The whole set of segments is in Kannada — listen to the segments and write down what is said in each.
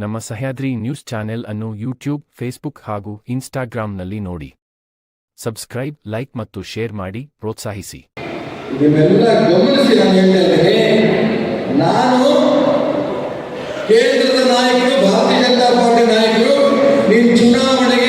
ನಮ್ಮ ಸಹ್ಯಾದ್ರಿ ನ್ಯೂಸ್ ಚಾನೆಲ್ ಅನ್ನು ಯೂಟ್ಯೂಬ್, ಫೇಸ್ಬುಕ್ ಹಾಗೂ ಇನ್ಸ್ಟಾಗ್ರಾಂನಲ್ಲಿ ನೋಡಿ. ಸಬ್ಸ್ಕ್ರೈಬ್, ಲೈಕ್ ಮತ್ತು ಶೇರ್ ಮಾಡಿ, ಪ್ರೋತ್ಸಾಹಿಸಿ. ಇದನ್ನೆಲ್ಲ ಗಮನಿಸಿ ನಾನು ಕೇಂದ್ರದ ನಾಯಕರು, ಭಾರತೀಯ ಜನತಾ ಪಾರ್ಟಿ ನಾಯಕರು ನೀನು ಚುನಾವಣೆಗೆ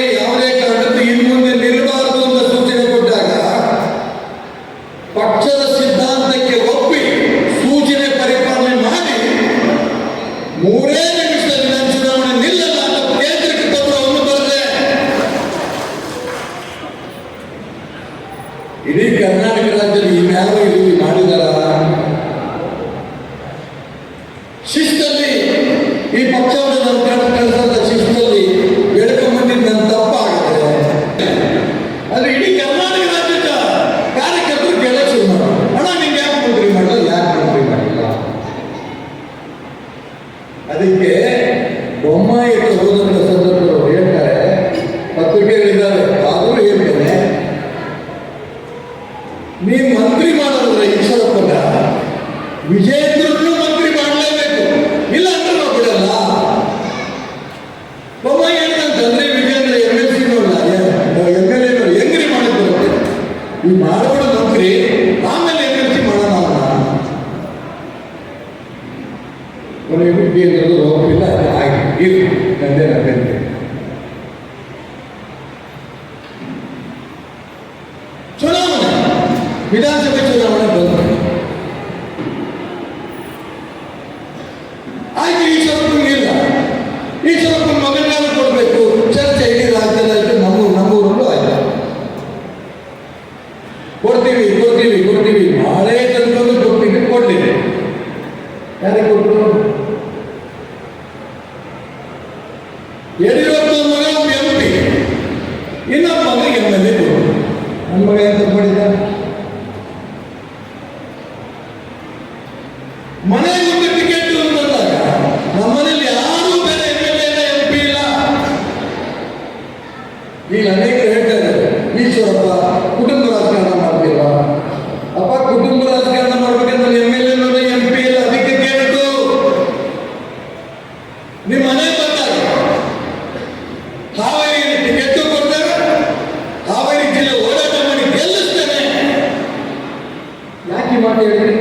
ಹೇಳಿ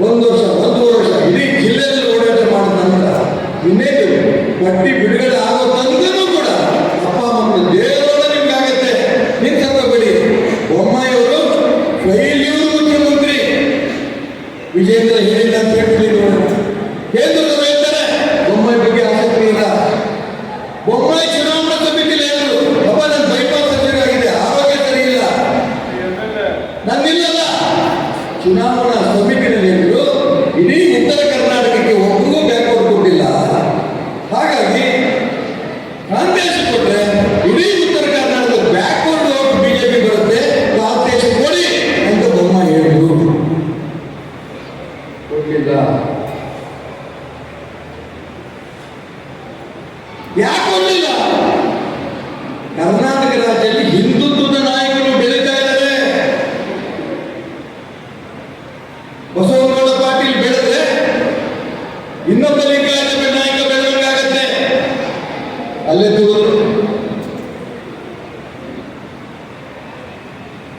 ಒಂದು ವರ್ಷ ಒಂದು ವರ್ಷ ಇಡೀ ಜಿಲ್ಲೆಯಲ್ಲಿ ಓಡಾಟ ಮಾಡಿದ ನಂತರ ಇನ್ನೇನು? ಪಟ್ಟಿ ಬಿಡುಗಡೆ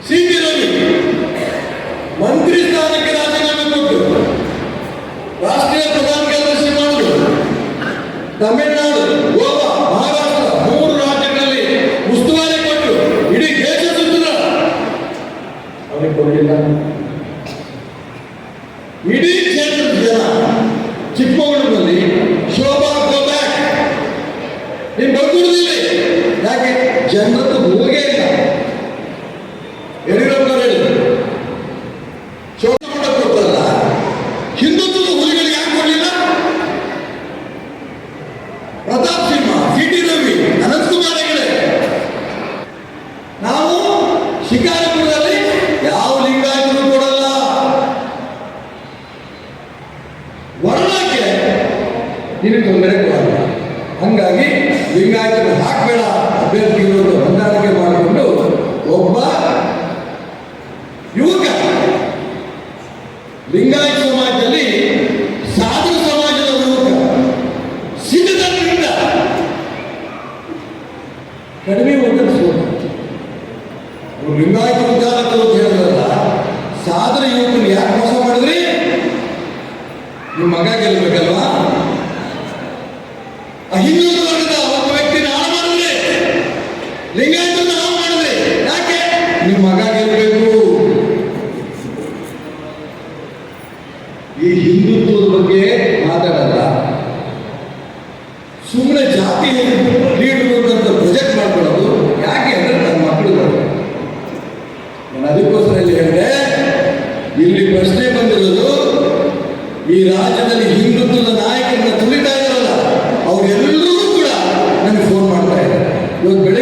ಸಿ ಮಂತ್ರಿ ಸ್ಥಾನಕ್ಕೆ ರಾಜೀನಾಮೆ ಕೊಟ್ಟು ರಾಷ್ಟ್ರೀಯ ಪ್ರಧಾನ ಕಾರ್ಯದರ್ಶಿ ಮಾಡಲು ತಮಿಳುನಾಡು, ಗೋವಾ, ಮಹಾರಾಷ್ಟ್ರ ಮೂರು ರಾಜ್ಯಗಳಲ್ಲಿ ಉಸ್ತುವಾರಿ ಕೊಟ್ಟು ಇಡೀ ದೇಶ ಸುತ್ತಿದ ಅವರಿಗೆ ಕೊಡಲಿಲ್ಲ. ನಿಮ್ಮ ಮಗ los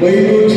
ಬೈಂದೂರು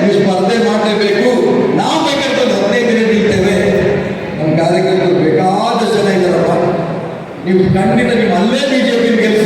ನೀವು ಸ್ಪರ್ಧೆ ಮಾಡಲೇಬೇಕು. ನಾವು ಬೇಕಾದ್ರೆ ಒಂದು ಹದಿನೈದು ದಿನ ನಿಲ್ತೇವೆ. ನಮ್ಮ ಕಾರ್ಯಕರ್ತರು ಬೇಕಾದ ಜನ ಇದ್ದಾರಪ್ಪ. ನೀವು ಖಂಡಿತ ನೀವು ಅಲ್ಲೇ ಬಿಜೆಪಿ ಕೆಲಸ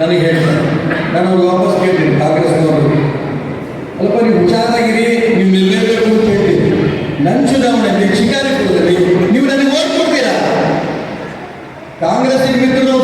ನನಗೆ ಹೇಳ್ತಾರೆ ನಾನು ಅವ್ರು ವಾಪಸ್ ಕೇಳ್ತೀನಿ, ಕಾಂಗ್ರೆಸ್ನವರು. ಅಲ್ಲಪ್ಪ, ನೀವು ಹುಷಾರಾಗಿರಿ, ನೀವು ನಿಲ್ಲಬೇಕು ಅಂತ ಹೇಳ್ತೀನಿ. ನನ್ನ ಚುನಾವಣೆಯಲ್ಲಿ ಶಿಕಾರಿಪುರದಲ್ಲಿ ನೀವು ನನಗೆ ಓಟ್ ಕೊಡ್ತೀರಾ? ಕಾಂಗ್ರೆಸ್ ಮಿತ್ರರು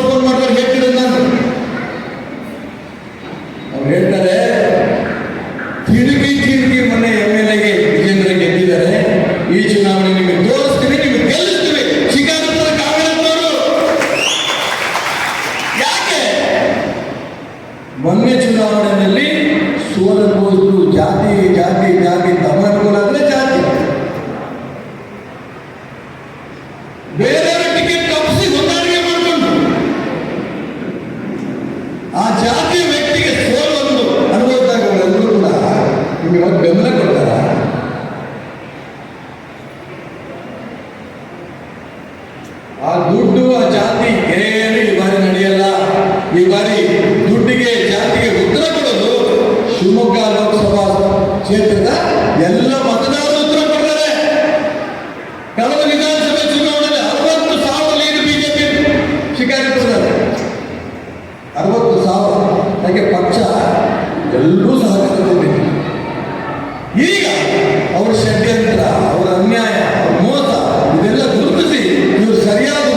ಒಂದು ಸಾವಿರ ಹಾಗೆ ಪಕ್ಷ ಎಲ್ಲರೂ ಸಹಕರಿಸಬೇಕು ಈಗ ಅವರ ಷಡ್ಯಂತ್ರ, ಅವರ ಅನ್ಯಾಯ, ಅವರ ಮೋಸ, ಇದೆಲ್ಲ ಗುರುತಿಸಿ ಇವರು ಸರಿಯಾದ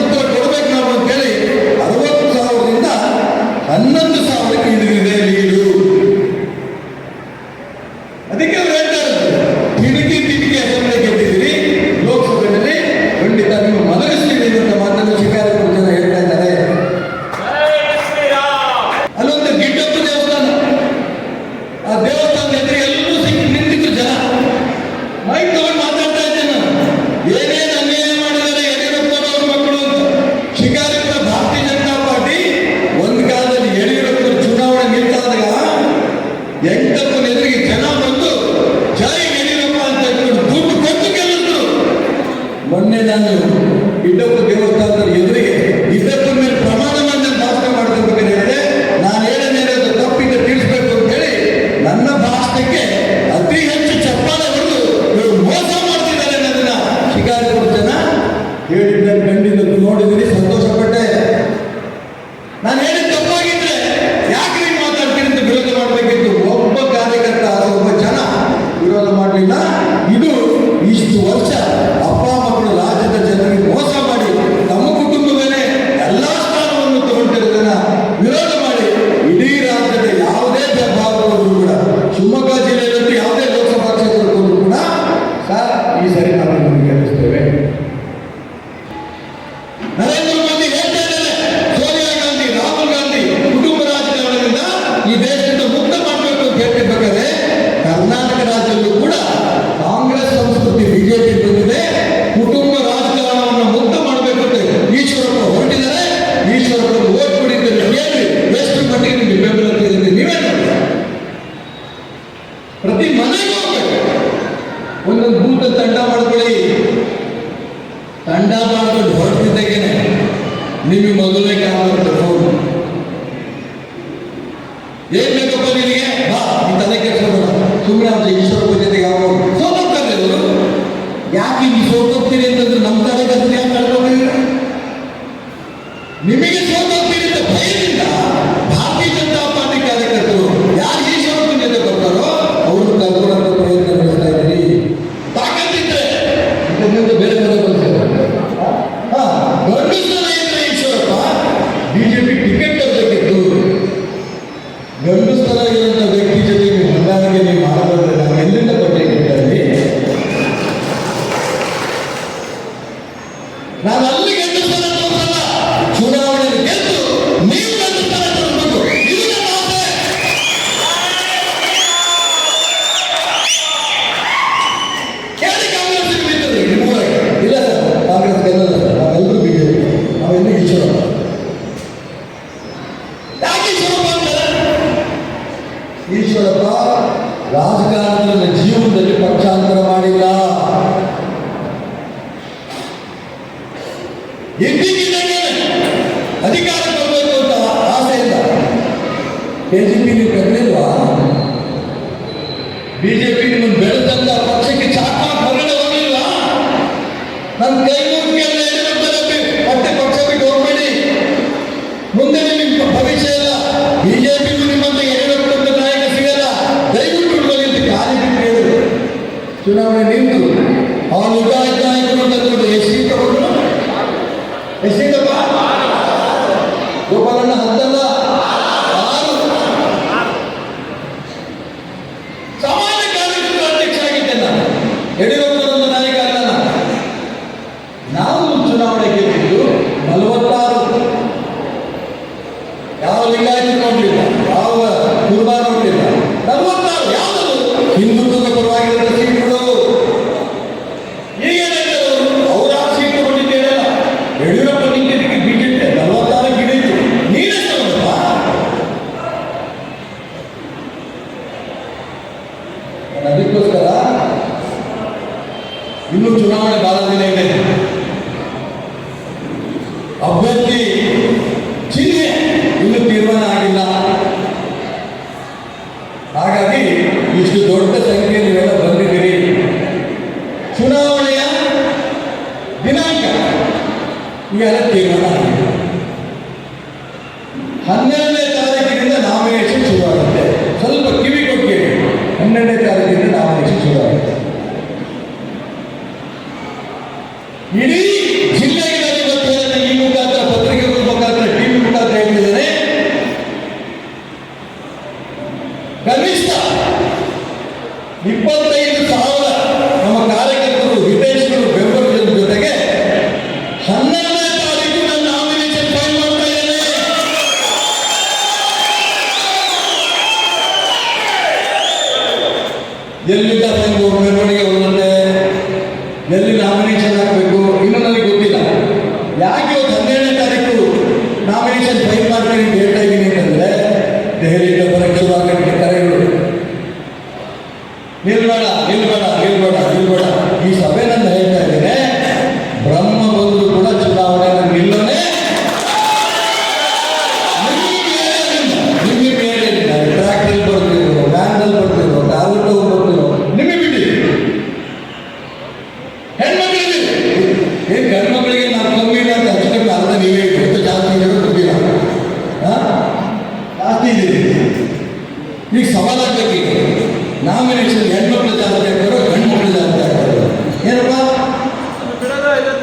Señor. ಚುನಾವಣೆ ನಿಂತು ಅವನು ಯುದ್ಧ ಆಯ್ತು ಆಯ್ತು ಅಂತ ಎಸ್ ಸಿ ತಗೊಂಡು ಎಸ್ ಸಿ ಇಡೀ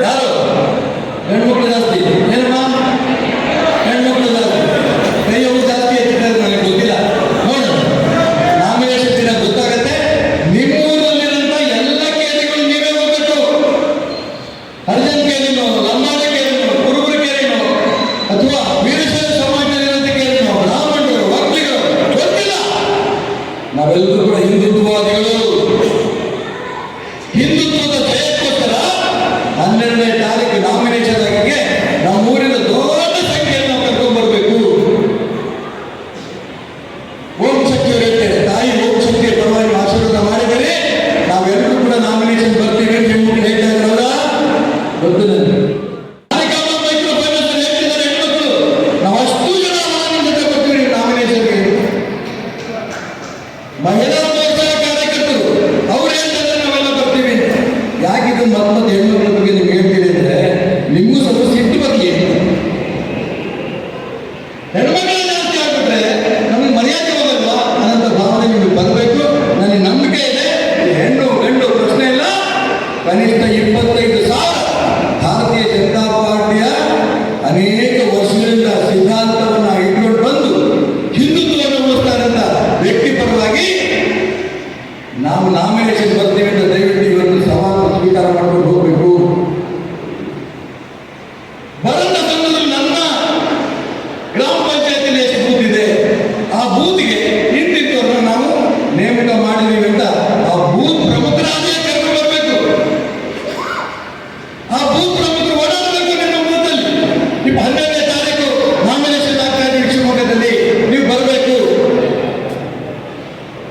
ಯಾರು